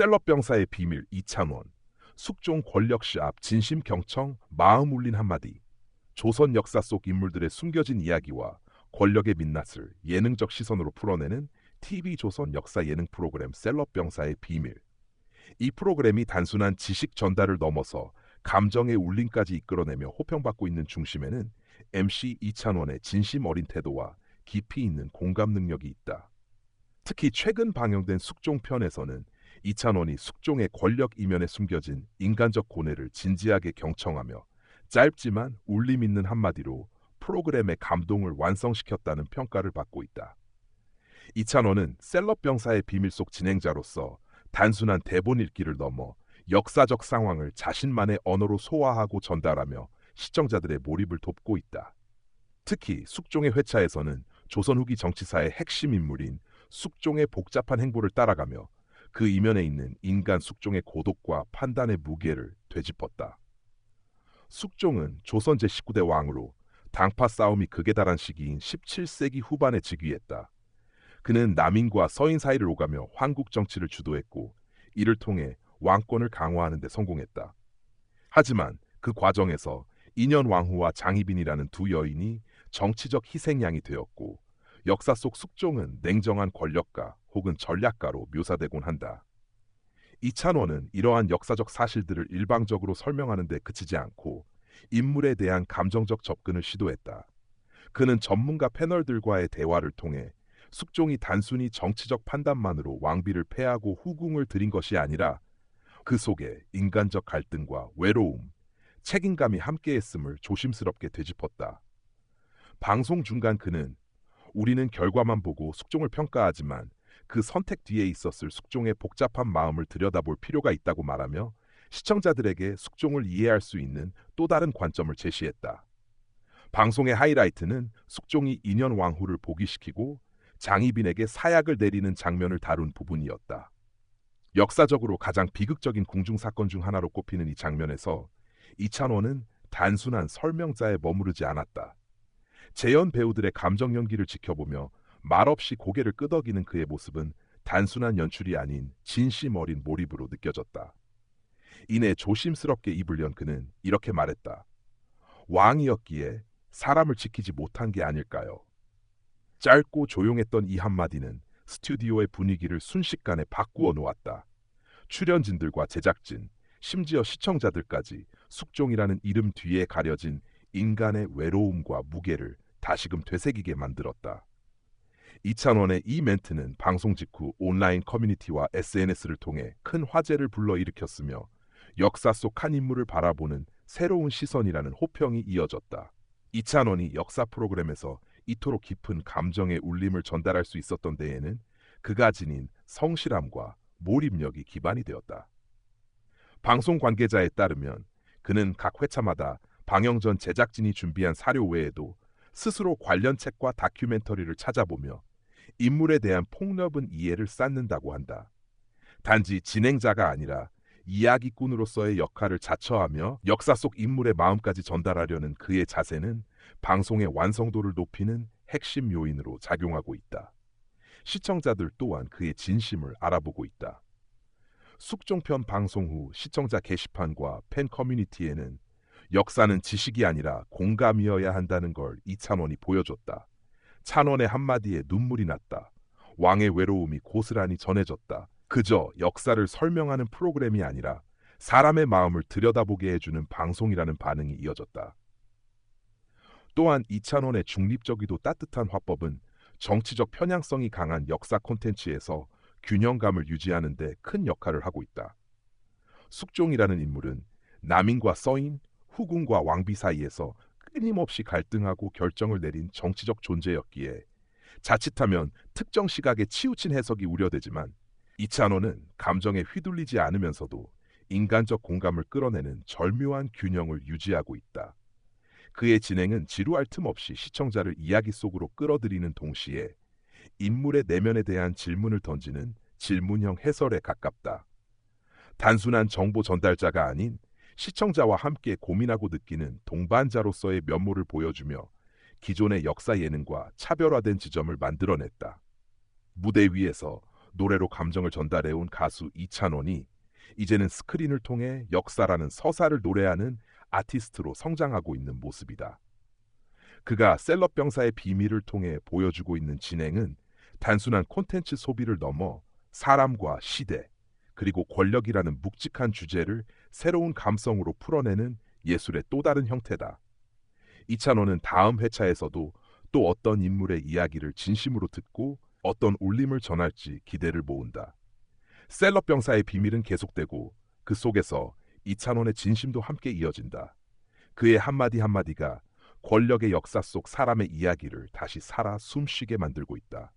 셀럽병사의 비밀 이찬원, 숙종 권력 시합 진심 경청 마음 울린 한마디, 조선 역사 속 인물들의 숨겨진 이야기와 권력의 민낯을 예능적 시선으로 풀어내는 TV조선 역사 예능 프로그램 셀럽병사의 비밀. 이 프로그램이 단순한 지식 전달을 넘어서 감정의 울림까지 이끌어내며 호평받고 있는 중심에는 MC 이찬원의 진심 어린 태도와 깊이 있는 공감 능력이 있다. 특히 최근 방영된 숙종편에서는 이찬원이 숙종의 권력 이면에 숨겨진 인간적 고뇌를 진지하게 경청하며 짧지만 울림 있는 한마디로 프로그램의 감동을 완성시켰다는 평가를 받고 있다. 이찬원은 셀럽 병사의 비밀 속 진행자로서 단순한 대본 읽기를 넘어 역사적 상황을 자신만의 언어로 소화하고 전달하며 시청자들의 몰입을 돕고 있다. 특히 숙종의 회차에서는 조선 후기 정치사의 핵심 인물인 숙종의 복잡한 행보를 따라가며 그 이면에 있는 인간 숙종의 고독과 판단의 무게를 되짚었다. 숙종은 조선 제19대 왕으로 당파 싸움이 극에 달한 시기인 17세기 후반에 즉위했다. 그는 남인과 서인 사이를 오가며 황국 정치를 주도했고 이를 통해 왕권을 강화하는 데 성공했다. 하지만 그 과정에서 인현 왕후와 장희빈이라는 두 여인이 정치적 희생양이 되었고 역사 속 숙종은 냉정한 권력가 혹은 전략가로 묘사되곤 한다. 이찬원은 이러한 역사적 사실들을 일방적으로 설명하는 데 그치지 않고 인물에 대한 감정적 접근을 시도했다. 그는 전문가 패널들과의 대화를 통해 숙종이 단순히 정치적 판단만으로 왕비를 패하고 후궁을 들인 것이 아니라 그 속에 인간적 갈등과 외로움, 책임감이 함께했음을 조심스럽게 되짚었다. 방송 중간 그는 우리는 결과만 보고 숙종을 평가하지만 그 선택 뒤에 있었을 숙종의 복잡한 마음을 들여다볼 필요가 있다고 말하며 시청자들에게 숙종을 이해할 수 있는 또 다른 관점을 제시했다. 방송의 하이라이트는 숙종이 인현 왕후를 복위시키고 장희빈에게 사약을 내리는 장면을 다룬 부분이었다. 역사적으로 가장 비극적인 궁중 사건 중 하나로 꼽히는 이 장면에서 이찬원은 단순한 설명자에 머무르지 않았다. 재연 배우들의 감정 연기를 지켜보며 말없이 고개를 끄덕이는 그의 모습은 단순한 연출이 아닌 진심 어린 몰입으로 느껴졌다. 이내 조심스럽게 입을 연 그는 이렇게 말했다. 왕이었기에 사람을 지키지 못한 게 아닐까요? 짧고 조용했던 이 한마디는 스튜디오의 분위기를 순식간에 바꾸어 놓았다. 출연진들과 제작진, 심지어 시청자들까지 숙종이라는 이름 뒤에 가려진 인간의 외로움과 무게를 다시금 되새기게 만들었다. 이찬원의 이 멘트는 방송 직후 온라인 커뮤니티와 SNS를 통해 큰 화제를 불러일으켰으며 역사 속 한 인물을 바라보는 새로운 시선이라는 호평이 이어졌다. 이찬원이 역사 프로그램에서 이토록 깊은 감정의 울림을 전달할 수 있었던 데에는 그가 지닌 성실함과 몰입력이 기반이 되었다. 방송 관계자에 따르면 그는 각 회차마다 방영 전 제작진이 준비한 사료 외에도 스스로 관련 책과 다큐멘터리를 찾아보며 인물에 대한 폭넓은 이해를 쌓는다고 한다. 단지 진행자가 아니라 이야기꾼으로서의 역할을 자처하며 역사 속 인물의 마음까지 전달하려는 그의 자세는 방송의 완성도를 높이는 핵심 요인으로 작용하고 있다. 시청자들 또한 그의 진심을 알아보고 있다. 숙종편 방송 후 시청자 게시판과 팬 커뮤니티에는 역사는 지식이 아니라 공감이어야 한다는 걸 이찬원이 보여줬다. 찬원의 한마디에 눈물이 났다. 왕의 외로움이 고스란히 전해졌다. 그저 역사를 설명하는 프로그램이 아니라 사람의 마음을 들여다보게 해주는 방송이라는 반응이 이어졌다. 또한 이찬원의 중립적이도 따뜻한 화법은 정치적 편향성이 강한 역사 콘텐츠에서 균형감을 유지하는 데 큰 역할을 하고 있다. 숙종이라는 인물은 남인과 서인, 후궁과 왕비 사이에서 끊임없이 갈등하고 결정을 내린 정치적 존재였기에 자칫하면 특정 시각에 치우친 해석이 우려되지만 이찬원은 감정에 휘둘리지 않으면서도 인간적 공감을 끌어내는 절묘한 균형을 유지하고 있다. 그의 진행은 지루할 틈 없이 시청자를 이야기 속으로 끌어들이는 동시에 인물의 내면에 대한 질문을 던지는 질문형 해설에 가깝다. 단순한 정보 전달자가 아닌 시청자와 함께 고민하고 느끼는 동반자로서의 면모를 보여주며 기존의 역사 예능과 차별화된 지점을 만들어냈다. 무대 위에서 노래로 감정을 전달해온 가수 이찬원이 이제는 스크린을 통해 역사라는 서사를 노래하는 아티스트로 성장하고 있는 모습이다. 그가 셀럽 병사의 비밀을 통해 보여주고 있는 진행은 단순한 콘텐츠 소비를 넘어 사람과 시대, 그리고 권력이라는 묵직한 주제를 새로운 감성으로 풀어내는 예술의 또 다른 형태다. 이찬원은 다음 회차에서도 또 어떤 인물의 이야기를 진심으로 듣고 어떤 울림을 전할지 기대를 모은다. 셀럽 병사의 비밀은 계속되고 그 속에서 이찬원의 진심도 함께 이어진다. 그의 한마디 한마디가 권력의 역사 속 사람의 이야기를 다시 살아 숨쉬게 만들고 있다.